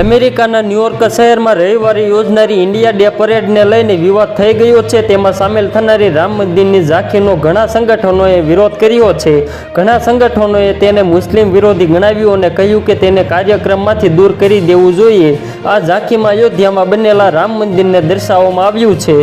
અમેરિકાના ન્યુયોર્ક શહેરમાં રવિવારે યોજનારી ઇન્ડિયા ડે પરેડને લઈને વિવાદ થઈ ગયો છે. તેમાં સામેલ થનારી રામ મંદિરની ઝાંખીનો ઘણા સંગઠનોએ વિરોધ કર્યો છે. ઘણા સંગઠનોએ તેને મુસ્લિમ વિરોધી ગણાવ્યું અને કહ્યું કે તેને કાર્યક્રમમાંથી દૂર કરી દેવું જોઈએ. આ ઝાંખીમાં અયોધ્યામાં બનેલા રામ મંદિરને દર્શાવવામાં આવ્યું છે.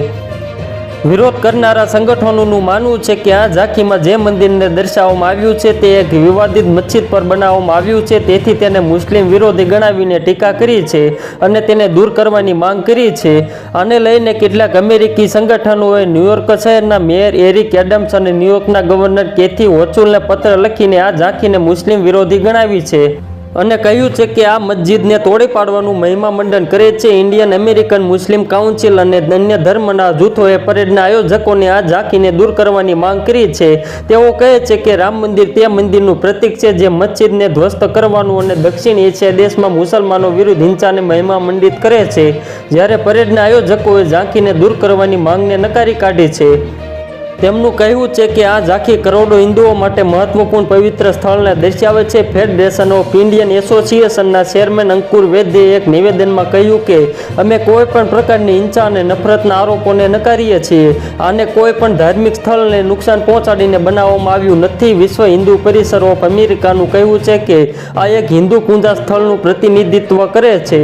વિરોધ કરનારા સંગઠનોનું માનવું છે કે આ ઝાંખીમાં જે મંદિરને દર્શાવવામાં આવ્યું છે તે એક વિવાદિત મસ્જિદ પર બનાવવામાં આવ્યું છે. તેથી તેને મુસ્લિમ વિરોધી ગણાવીને ટીકા કરી છે અને તેને દૂર કરવાની માંગ કરી છે. આને લઈને કેટલાક અમેરિકી સંગઠનોએ ન્યુયોર્ક શહેરના મેયર એરિક એડમ્સ અને ન્યુયોર્કના ગવર્નર કેથી હોચુલને પત્ર લખીને આ ઝાંખીને મુસ્લિમ વિરોધી ગણાવી છે. અને કહ્યું છે કે આ મસ્જિદને તોડી પાડવાનું મહિમા મંડન કરે છે. ઇન્ડિયન અમેરિકન મુસ્લિમ કાઉન્સિલ અને અન્ય ધર્મના જૂથોએ પરેડના આયોજકોને આ ઝાંકીને દૂર કરવાની માંગ કરી છે. તેઓ કહે છે કે રામ મંદિર તે મંદિરનું પ્રતીક છે જે મસ્જિદને ધ્વસ્ત કરવાનું અને દક્ષિણ એશિયા દેશમાં મુસલમાનો વિરુદ્ધ હિંસાને મહિમા મંડિત કરે છે. જ્યારે પરેડના આયોજકોએ ઝાંકીને દૂર કરવાની માંગને નકારી કાઢી છે. તેમનું કહેવું છે કે આ ઝાંખી કરોડો હિન્દુઓ માટે મહત્વપૂર્ણ પવિત્ર સ્થળને દર્શાવે છે. ફેડરેશન ઓફ ઇન્ડિયન એસોસિએશનના ચેરમેન અંકુર વૈદ્યે એક નિવેદનમાં કહ્યું કે, અમે કોઈ પણ પ્રકારની હિંસા અને નફરતના આરોપોને નકારીએ છીએ. આને કોઈ પણ ધાર્મિક સ્થળને નુકસાન પહોંચાડીને બનાવવામાં આવ્યું નથી. વિશ્વ હિન્દુ પરિસર ઓફ અમેરિકાનું કહેવું છે કે, આ એક હિન્દુ પૂજા સ્થળનું પ્રતિનિધિત્વ કરે છે.